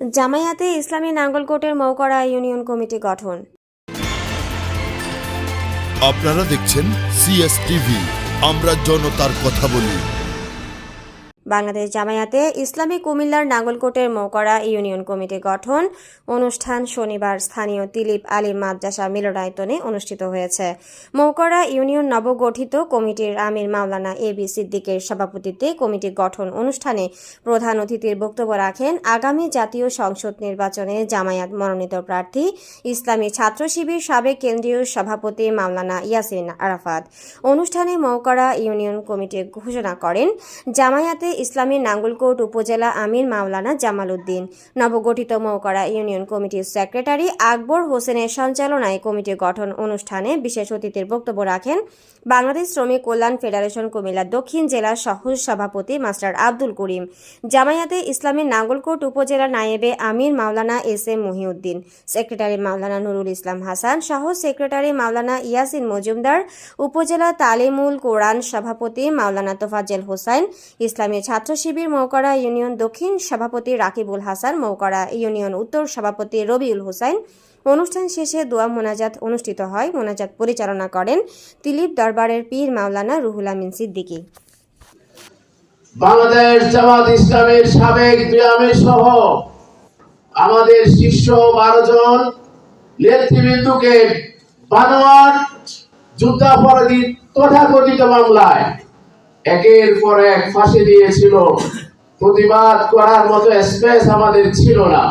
জামায়াতে ইসলামী নাঙ্গলকোটের Moukra union committee গঠন। আপনারা দেখছেন সিএসটিভি আমরা জনতার কথা বলি। বাংলাদেশ জামায়াতে ইসলামী কুমিল্লার নাঙ্গলকোটের মৌকড়া ইউনিয়ন কমিটি গঠন অনুষ্ঠান শনিবার স্থানীয় দিলীপ আলী মাদ্রাসা মিলনায়তনে অনুষ্ঠিত হয়েছে। মৌকড়া ইউনিয়ন নবগঠিত কমিটির আমির মাওলানা এ বি সিদ্দিকের সভাপতিত্বে কমিটি গঠন অনুষ্ঠানে প্রধান অতিথির বক্তব্য রাখেন আগামী জাতীয় সংসদ নির্বাচনে জামায়াত মনোনীত প্রার্থী ইসলামী ছাত্র শিবির সাবেক কেন্দ্রীয় সভাপতি মাওলানা ইয়াসিন আরাফাত। অনুষ্ঠানে মৌকড়া ইউনিয়ন কমিটি ঘোষণা করেন, জামায়াতে ইসলামী নাঙ্গলকোট উপজেলা আমির মাওলানা জামাল উদ্দিন। নবগঠিত মৌকড়া ইউনিয়ন কমিটির সেক্রেটারি আকবর হোসেনের সঞ্চালনায় কমিটি গঠন অনুষ্ঠানে বিশেষ অতিথির বক্তব্য রাখেন বাংলাদেশ শ্রমিক কল্যাণ ফেডারেশন কুমিল্লা দক্ষিণ জেলার সহ সভাপতি মাস্টার আব্দুল করিম, জামায়াতে ইসলামী নাঙ্গলকোট উপজেলা নায়েবে আমির Maulana S M Mohiuddin, secretary Maulana Nurul Islam Hasan সহ সেক্রেটারি মাওলানা ইয়াসিন মজুমদার, উপজেলা তালিমুল কোরআন সভাপতি মাওলানা তোফাজেল হোসাইন, ইসলামী ছাত্র শিবির মৌকড়া ইউনিয়ন দক্ষিণ, সভাপতি রাকিবুল হাসান মৌকড়া ইউনিয়ন উত্তর, সভাপতি রবিউল হোসাইন। অনুষ্ঠান শেষে দোয়া মোনাজাত অনুষ্ঠিত হয়। মোনাজাত পরিচালনা করেন দিলীপ দরবারের পীর মাওলানা রুহুল আমিন সিদ্দিকী। বাংলাদেশ জামাত ইসলামের সাবেক আমির সহ আমাদের শীর্ষ বারো জন নেতৃবৃন্দকে বানোয়াট যুদ্ধাপরাধী তথাকথিত মামলায় একের পর এক ফাঁসি দিয়েছিল। প্রতিবাদ করার মতো স্পেস আমাদের ছিল না।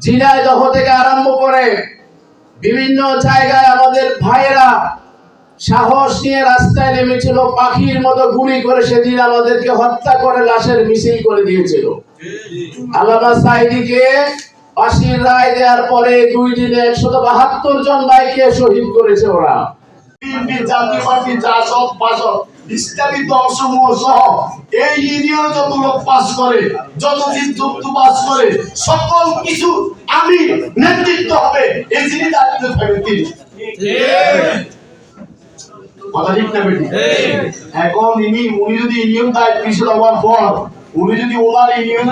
জিনাইদহ থেকে আরম্ভ করে বিভিন্ন জায়গায় আমাদের ভাইয়েরা সাহস নিয়ে রাস্তায় নেমেছিল, পাখির মতো গুলি করে সেদিন আমাদেরকে হত্যা করে লাশের মিছিল করে দিয়েছিল। আল্লামা সাইদিকে ফাঁসির রায় দেওয়ার পরে দুই দিনে একশত বাহাত্তর জন ভাইকে শহীদ করেছে ওরা। জাতীয় পার্টি, জাসদ, বাসদ। ইসলামী দলসমূহ সহ এই ইউনিয়ন যত লোক পাস করে, যত যুক্ত পাস করে, সকল কিছু আমি নেতৃত্ব হবে, এই যিনি দায়িত্ব তিনি।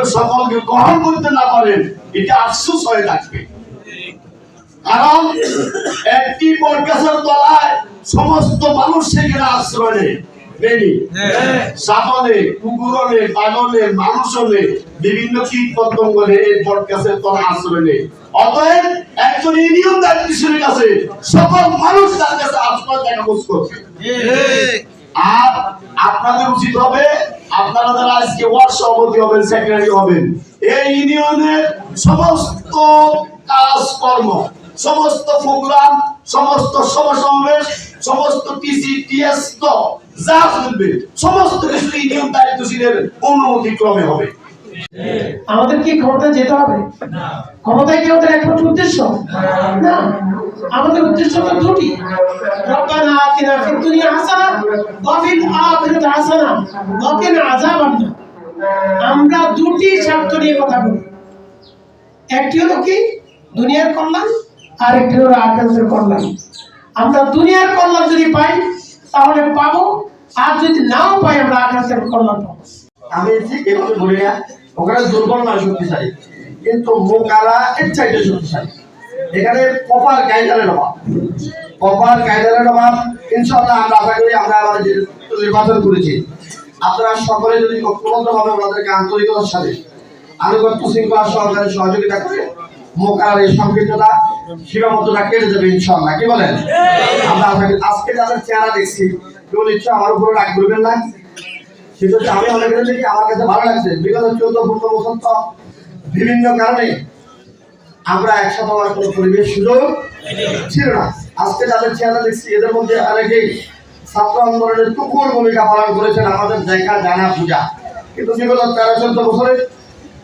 সকলকে করতে না পারেন, এটা হয়ে থাকবে। কারণ, একটি সমস্ত মানুষ সেখানে আশ্রয় নেয়। পাগলে মানুষনে বিভিন্ন কীট পতঙ্গ এই বটগাছের তলায় আশ্রয় নেয় অতএব একজন কাছে সকল মানুষ তার কাছে আশ্রয় দেখা খোঁজ করবে? আর আপনাদের উচিত হবে আপনারা যারা আজকে ওয়ার্ড সভাপতি হবেন সেক্রেটারি হবেন এই ইউনিয়নের সমস্ত কাজকর্ম সমস্ত প্রোগ্রাম সমস্ত সমাবেশ সমস্ত টিসি টিএস যা চলবে সমস্ত কিছু ইউনিয়ন দায়িত্বশীলের অনুমতি ক্রমে হবে। আমাদের কি ক্ষমতা যেতে হবে? ক্ষমতায় কি আমাদের একমাত্র উদ্দেশ্য? না। আমাদের উদ্দেশ্য তো দুটি। রব্বানা আতিনা ফিদ দুনিয়া হাসানা ওয়া ফিল আখিরাতি হাসানা ওয়া কিনা আযাবান আমরা দুটি স্বার্থ নিয়ে কথা বলি। একটি হলো কি? দুনিয়ার কল্যাণ আর একটি হলো আখিরাতের কল্যাণ। আমরা দুনিয়ার কল্যাণ যদি পাই, তাহলে পাবো। আর যদি নাও পাই, আমরা আখিরাতের কল্যাণ পাবো। আমি ঠিক এভাবে বলি না, ওখানে দুর্বল নয় শক্তিশালী। কিন্তু মোকারা এর চাইতে শক্তিশালী। এখানে প্রপার গাইডারের অভাব। প্রপার গাইডারের অভাব, ইনশাআল্লাহ আমরা আশা করি আমরা আমাদের নির্বাচন করেছি, আপনারা সকলে যদি ঐক্যবদ্ধভাবে আমাদেরকে আন্তরিকতার সাথে আনুগত্য শৃঙ্খলা সহকারে সহযোগিতা করে মোকার এই সংকীর্ণতা কেটে যাবে ইনশাআল্লাহ। কি বলেন? আমরা করি আজকে যাদের চেহারা দেখছি, কেউ নিশ্চয় আমার উপরে রাগ করবেন না। সেটা আমি করি যে আমার কাছে ভালো লাগছে। বিগত চৌদ্দ, পনেরো বছর তো বিভিন্ন কারণে আমরা একসাথে হওয়ার কোনো পরিবেশ, সুযোগ ছিল না। আজকে যাদের চেহারা দেখছি, এদের মধ্যে অনেকেই ছাত্র আন্দোলনের টুকুর ভূমিকা পালন করেছেন, আমাদের দেখা, জানা পূজা কিন্তু বিগত তেরো, চোদ্দ বছরে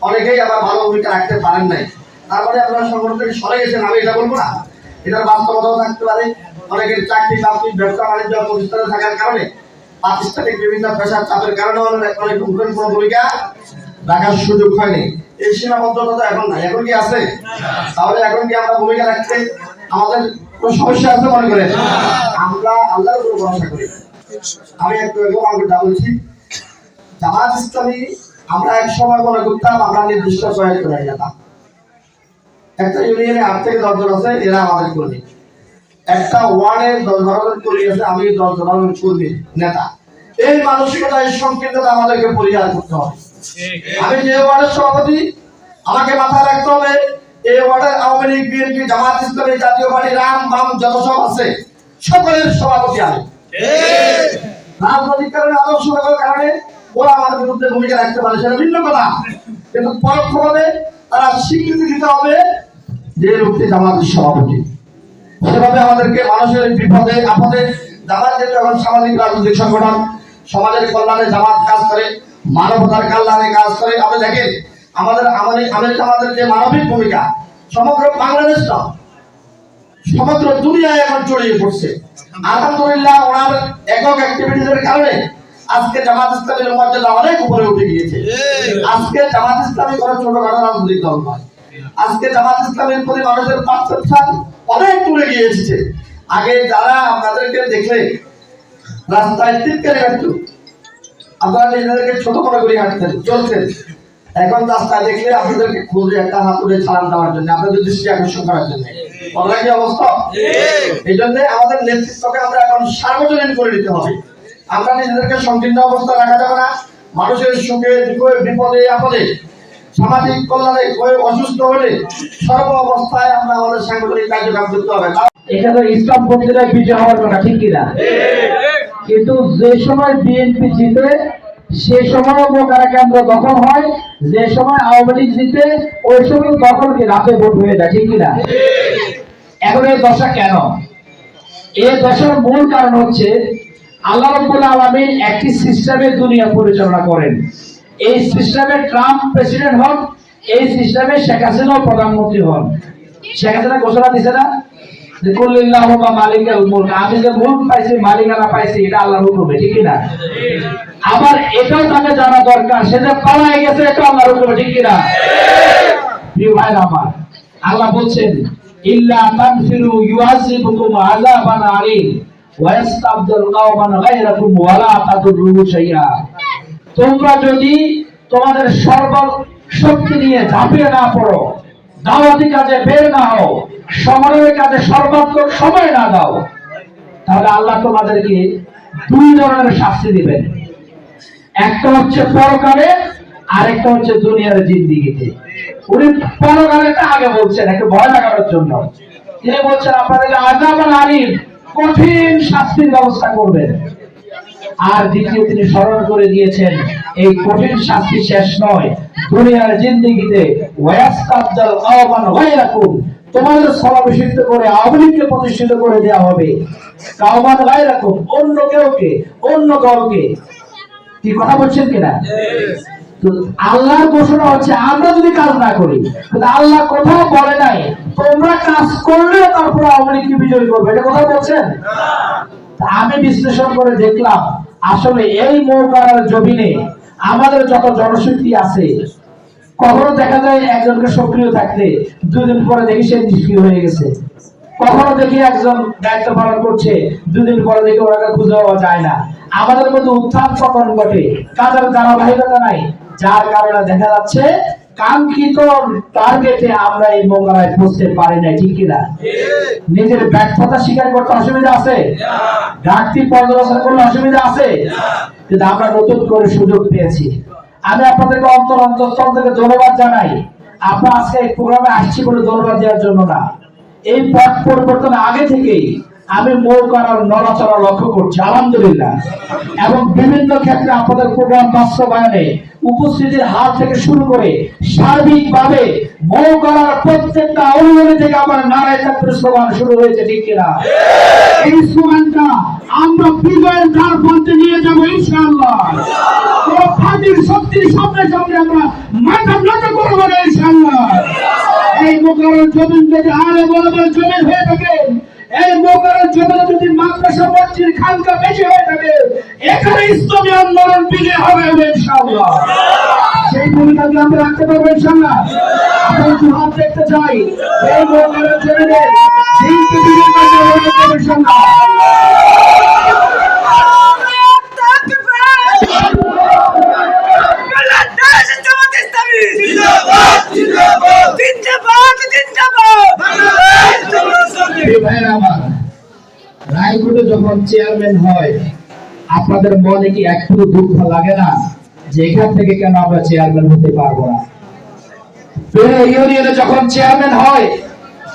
অনেকেই আবার ভালো ভূমিকা রাখতে পারেন নাই। তারপরে আপনারা সংগঠন থেকে সরে গেছেন, আমি এটা বলব না। এটার বাস্তবতাও থাকতে পারে। অনেকের চাকরি বাকরি, ব্যবসা বাণিজ্য, প্রতিষ্ঠানে থাকার কারণে প্রাতিষ্ঠানিক বিভিন্ন পেশার চাপের কারণে অনেক কোনো ভূমিকা রাখার সুযোগ হয়নি। এই সীমাবদ্ধতা তো এখন নাই। এখন কি আছে? তাহলে এখন কি আমরা ভূমিকা রাখতে আমাদের কোনো সমস্যা আছে মনে করেন? আমরা আল্লাহর উপর ভরসা করি। আমি একটু এগো আমাকে বলছি। জামাত ইসলামী আমরা এক সময় মনে করতাম, আমরা নির্দিষ্ট কয়েকজন নেতা একটা ইউনিয়নে আট থেকে দশজন আছে, এরা আমাদের কর্মী। একটা ওয়ার্ডে দশ বারো কর্মী আছে, আমি দশ বারো কর্মী, নেতা। এই মানসিকতা, এই সংকীর্ণতা আমাদেরকে পরিহার করতে হবে। আমি যে ওয়ার্ডের সভাপতি, আমাকে মাথায় রাখতে হবে, এই ওয়ার্ডের আওয়ামী লীগ, বিএনপি, জামাত ইসলামী, জাতীয় পার্টি, রাম, বাম, যত সব আছে, সকলের সভাপতি আমি। রাজনৈতিক কারণে আদর্শ কারণে, ওরা আমার বিরুদ্ধে ভূমিকা রাখতে পারে, সেটা ভিন্ন কথা। কিন্তু পরোক্ষভাবে তারা স্বীকৃতি দিতে হবে যে লোকটি জামাতের সভাপতি। সেভাবে আমাদেরকে মানুষের বিপদে আপদে জামাত যেহেতু এখন সামাজিক রাজনৈতিক সংগঠন সমাজের কল্যাণে জামাত কাজ করে মানবতার কল্যাণে কাজ করে আপনি দেখেন আমাদের আমাদের আমাদের আমাদের যে মানবিক ভূমিকা সমগ্র বাংলাদেশ না সমগ্র দুনিয়ায় এখন ছড়িয়ে পড়ছে। আলহামদুলিল্লাহ ওনার একক অ্যাক্টিভিটিসের কারণে আজকে জামাত ইসলামের মর্যাদা অনেক উপরে উঠে গিয়েছে। আজকে জামাত ইসলামী কোনো ছোটখাটো রাজনৈতিক দল নয়। আজকে জামাত ইসলামের প্রতি মানুষের পারসেপশন অনেক দূরে গিয়ে এসেছে আগে যারা আপনাদেরকে দেখলে রাস্তায় টিপকে হাঁটতো আপনারা নিজেদেরকে ছোট মনে করে হাঁটতেন চলতেন। এখন রাস্তায় দেখলে আপনাদেরকে খুঁজে একটা হাত তুলে সালাম দেওয়ার জন্য আপনাদের দৃষ্টি আকর্ষণ করার জন্য। বলা কি অবস্থা? এই জন্য আমাদের নেতৃত্বকে আমরা এখন সার্বজনীন করে নিতে হবে। আমরা নিজেদেরকে সংকীর্ণ অবস্থা রাখা যাবে না। মানুষের সুখে দুঃখে বিপদে আপদে সামাজিক কল্যাণে কেউ অসুস্থ হলে সর্ব অবস্থায় আমরা আমাদের সাংগঠনিক কার্যক্রম করতে হবে। এখানে ইসলাম পন্থীরা বিজয় হওয়ার কথা, ঠিক কিনা? কিন্তু যে সময় বিএনপি জিতে, সে সময় মোকারা কেন্দ্র দখল হয়, যে সময় আওয়ামী লীগ জিতে, ওই সময় দখল কি রাতে ভোট হয়ে যায়, ঠিক কিনা? এখন এই দশা কেন? এই দশার মূল কারণ হচ্ছে আল্লাহ রব্বুল আলমিন একটি সিস্টেমে দুনিয়া পরিচালনা করেন। এই সিস্টেমে ট্রাম্প প্রেসিডেন্ট হন, এই সিস্টেমে শেখ হাসিনাও প্রধানমন্ত্রী হন। শেখ হাসিনা ঘোষণা দিছে না এটা যে ঠিক কিনা আল্লাহ বলছেন তোমরা যদি তোমাদের সর্ব শক্তি নিয়ে ঝাঁপিয়ে না পড়ো, দাওয়াতি কাজে বের না হও, সমরের কাজে সর্বাত্মক সময় না দাও, তাহলে আল্লাহ তোমাদেরকে দুই ধরনের শাস্তি দিবেন। একটা হচ্ছে পরকালে, আরেকটা হচ্ছে দুনিয়ার জিন্দিগিতে। উনি পরকালেটা আগে বলছেন, একটু ভয় লাগানোর জন্য। তিনি বলছেন, আপনাদেরকে আজাব আলিম কঠিন শাস্তির ব্যবস্থা করবেন। আর দ্বিতীয় তিনি স্মরণ করে দিয়েছেন, এই কঠিন শাস্তি শেষ নয়। দুনিয়ার জিন্দিগিতে ওয়াস্তাবদাল আওয়ামান গায়রাকুম, তোমাদের স্থলাভিষিক্ত করে আওয়ামী প্রতিষ্ঠিত করে দেওয়া হবে। কাওমান গায়রাকুম, অন্য কেউকে, অন্য দলকে। কি কথা বলছেন কিনা? তো আল্লাহর ঘোষণা হচ্ছে, আমরা যদি কাজ না করি আল্লাহ কোথাও বলে নাই, তোমরা কাজ করলে তারপরে আওয়ামী লীগকে বিজয় করবে। এটা কথা বলছেন? আমি বিশ্লেষণ করে দেখলাম আসলে এই মৌকার জমিনে আমাদের যত জনশক্তি আছে, কখনো দেখা যায় একজনকে সক্রিয় থাকতে দুদিন পরে দেখি সে নিষ্ক্রিয় হয়ে গেছে। কখনো দেখি একজন দায়িত্ব পালন করছে দুদিন পরে দেখি ওনাকে খুঁজে পাওয়া যায় না। আমাদের মধ্যে উত্থান পতন ঘটে। কাজের ধারাবাহিকতা নাই। যার কারণে দেখা যাচ্ছে কাঙ্ক্ষিত টার্গেটে আমরা এই মোকালায় পৌঁছতে পারি না ঠিক কিনা? নিজের ব্যর্থতা স্বীকার করতে অসুবিধা আছে? ঘাটতি পর্যালোচনা করলে অসুবিধা আছে? কিন্তু আমরা নতুন করে সুযোগ পেয়েছি। আমি আপনাদেরকে অন্তর অন্তঃস্থল থেকে ধন্যবাদ জানাই। আপনারা আজকে এই প্রোগ্রামে আসছি বলে ধন্যবাদ দেওয়ার জন্য না। এই পথ পরিবর্তন আগে থেকেই আমি মৌকার নড়াচড়া লক্ষ্য করছি, আলহামদুলিল্লাহ। এবং বিভিন্ন ক্ষেত্রে আপনাদের প্রোগ্রাম বাস্তবায়নে উপস্থিতির হার থেকে শুরু করে সার্বিকভাবে মৌকার প্রত্যেকটা অনুমতি থেকে আমার নারায় চাকরি স্লোগান শুরু হয়েছে, ঠিক কিনা? এই স্লোগানটা আমরা বিজয়ের দ্বার পর্যন্ত নিয়ে যাব, ইনশাআল্লাহ। কোনো শক্তির সামনে সামনে আমরা মাথা নত করব না, ইনশাআল্লাহ। এই মোকারের জমিন যদি আরে বড় জমিন হয়ে থাকে এই মোকারের জমিন যদি মাদ্রাসা মসজিদ খানকা বেশি হয়ে থাকে, এখানে ইসলামী আন্দোলন বিজয় হবে সেই ভূমিকা কি আমরা রাখতে পারব ইনশাআল্লাহ? আমরা একটু দেখতে চাই। এই মোকারের জমিনে দিনকে দিনের মধ্যে হবে ইনশাআল্লাহ। আপনাদের মনে কি একটু দুঃখ লাগে না যে এখান থেকে কেন আমরা চেয়ারম্যান হতে পারব না? ইউনিয়নে যখন চেয়ারম্যান হয়,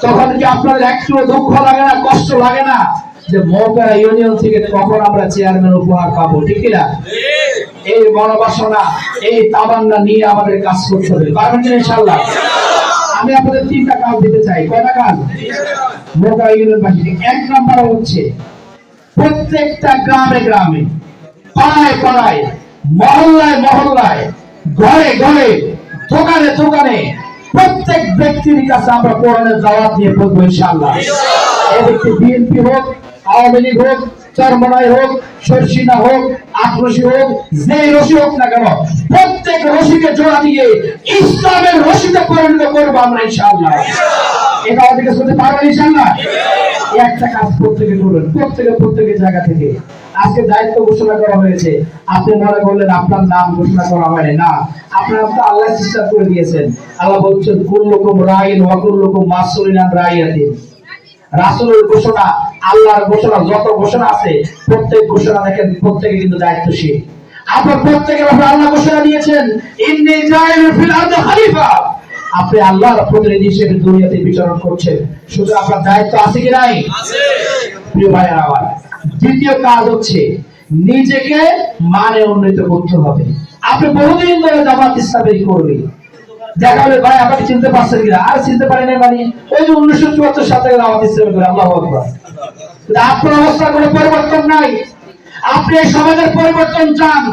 তখন কি আপনাদের একটু দুঃখ লাগে না, কষ্ট লাগে না যে মৌকারা ইউনিয়ন থেকে কখন আমরা চেয়ারম্যান উপহার পাবো, ঠিক না এই মনোবাসনা, এই তামান্না নিয়ে আমাদের কাজ করতে হবে, পারবেন ইনশাল্লাহ আমি আপনাদের তিনটা কাজ দিতে চাই, কয়টা কাজ? মৌকা ইউনিয়নবাসী এক নাম্বার হচ্ছে প্রত্যেকটা গ্রামে গ্রামে পাড়ায় পাড়ায়, মহল্লায় মহল্লায়, ঘরে ঘরে, দোকানে দোকানে প্রত্যেক ব্যক্তির কাছে আমরা কোরআনের নিয়ে পড়ব ইনশাআল্লাহ। এই ব্যক্তি বিএনপি হোক, আওয়ামী লীগ হোক, চরমনাই হোক, সরসিনা হোক, আক্রোশী হোক যে রশি হোক না কেন, প্রত্যেক রশিকে জোড়া দিয়ে ইসলামের রশিতে পরিণত করব আমরা ইনশাআল্লাহ। এটা আমাদের কাছে করতে পারবেন ইনশাআল্লাহ? একটা কাজ প্রত্যেকে করবেন প্রত্যেকে প্রত্যেকের জায়গা থেকে। আজকে দায়িত্ব ঘোষণা করা হয়েছে। আপনি মনে করলেন আপনার নাম ঘোষণা করা হয়নি না। আপনার তো আল্লাহ চেষ্টা করে দিয়েছেন। আল্লাহ বলছেন কুল্লুকুম রাইন ওয়া কুল্লুকুম মাসউলিন আন রাইয়াতিন। রাসূলের ঘোষণা আল্লাহর ঘোষণা যত ঘোষণা আছে প্রত্যেক ঘোষণা দেখেন প্রত্যেকে কিন্তু দায়িত্বশীল। আপনার প্রত্যেকের ব্যাপারে আল্লাহ ঘোষণা দিয়েছেন ইন্নী জাইলুল ফিল আরদি খলিফা। আপনি আল্লাহর প্রতিনিধি হিসেবে দুনিয়াতে বিচরণ করছেন। শুধু আপনার দায়িত্ব আছে কি নাই? আছে। প্রিয় ভাইয়ের আমার দ্বিতীয় কাজ হচ্ছে নিজেকে মানে উন্নীত করতে হবে। আপনি বহুদিন ধরে জামাত ইসলামের করবেন দেখা হলে ভাই, আপনাকে চিনতে পারছেন কিনা? আর চিনতে পারি না মানে ওই যে উনিশশো চুয়াত্তর সাথে জামাত ইসলামে করে, আল্লাহ আপনার অবস্থার কোনো পরিবর্তন নাই। আপনি সমাজের পরিবর্তন চান।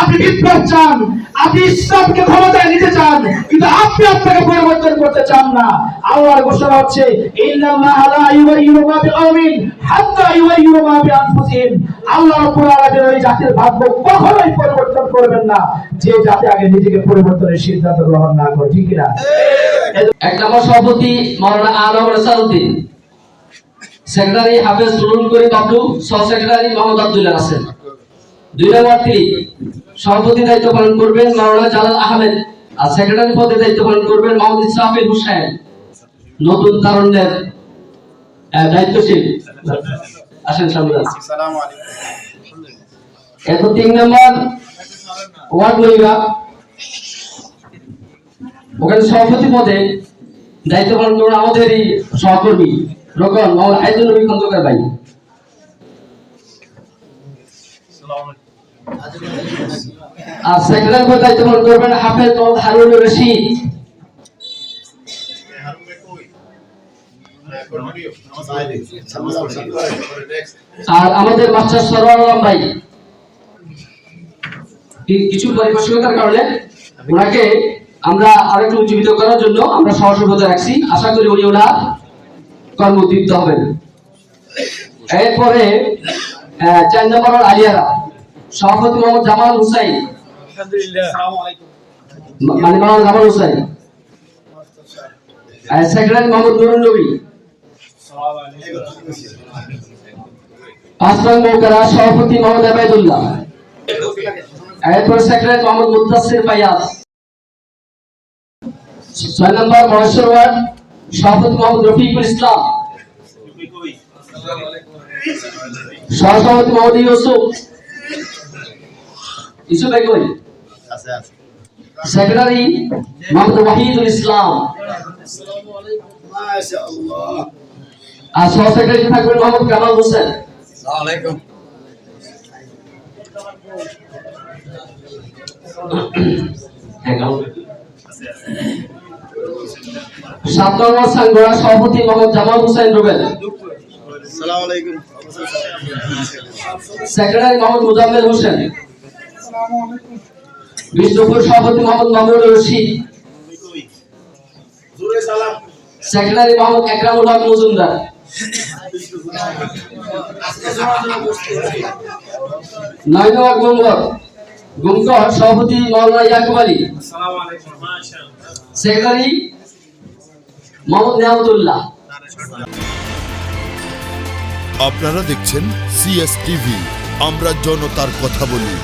আপনি বিপ্লব চান, আপনি ইসলামকে ক্ষমতায় নিতে চান, কিন্তু আপনি আপনাকে পরিবর্তন করতে চান না। আল্লাহর ঘোষণা হচ্ছে হাত্তা বিআনফুসিহিম। আল্লাহ রাব্বুল আলামিন ওই জাতির ভাগ্য কখনোই পরিবর্তন করবেন না, যে জাতি আগে নিজেকে পরিবর্তনের সিদ্ধান্ত গ্রহণ না করে। ঠিক না এক নম্বর সভাপতি মাওলানা আলম রেসাউদ্দিন সেক্রেটারি হাফেজ নুরুল করিম বাবলু সহ সেক্রেটারি মোহাম্মদ আব্দুল্লাহ আছেন দুই নম্বর তিনি সভাপতি দায়িত্ব পালন করবেন মাওলানা জালাল আহমেদ আর সেক্রেটারি পদে দায়িত্ব পালন করবেন মোহাম্মদ ইসরাফিল হুসাইন। নতুন তারুণ্যের দায়িত্বশীল। আসেন সামনে। এরপর তিন নম্বর ওয়ার্ড মহিলা। ওখানে সভাপতি পদে দায়িত্ব পালন করবেন আমাদেরই সহকর্মী রকম মোহাম্মদ আইজুল নবী খন্দকার ভাই। আর আমাদের ভাই। কিছু পরিবেশকতার কারণে ওনাকে আমরা আরেকটু উজ্জীবিত করার জন্য আমরা সহসভাপতি রাখছি। আশা করি উনি ওনার কর্মদীপ্ত হবেন। এরপরে চার নম্বর আলিয়ারা। সভাপতি মোহাম্মদ জামাল হুসাইন। মানে মোহাম্মদ জামাল হুসাইন। সেক্রেটারি মোহাম্মদ নুরুল নবী। পাঁচ নং মৌকারা সভাপতি মোহাম্মদ আবাইদুল্লাহ এরপর সেক্রেটারি মোহাম্মদ মুদাসির ফাইয়াজ। ছয় নম্বর মহেশ্বর ওয়ার্ড সভাপতি মোহাম্মদ রফিকুল ইসলাম। সহসভাপতি মোহাম্মদ ইউসুফ। ইউসুফ ভাই কই? সেক্রেটারি মোহাম্মদ ওয়াহিদুল ইসলাম। আর সহ সেক্রেটারি থাকবেন মোহাম্মদ কামাল হোসেন। হ্যাঁ, সাত নম্বর সাংগড়া সভাপতি মোহাম্মদ জামাল হোসেন রুবেল। সেক্রেটারি মোহাম্মদ মুজাম্মেল হোসেন। বিষ্ণুপুর সভাপতি মোহাম্মদ মামুনুর রশিদ। সেক্রেটারি মোহাম্মদ একরামুল হক মজুমদার। নয় নম্বর সভাপতি মাওলানা ইয়াকুব আলী। সেক্রেটারি মোহাম্মদ নিয়ামতুল্লাহ। আপনারা দেখছেন সিএস টিভি আমরা জনতার কথা বলি।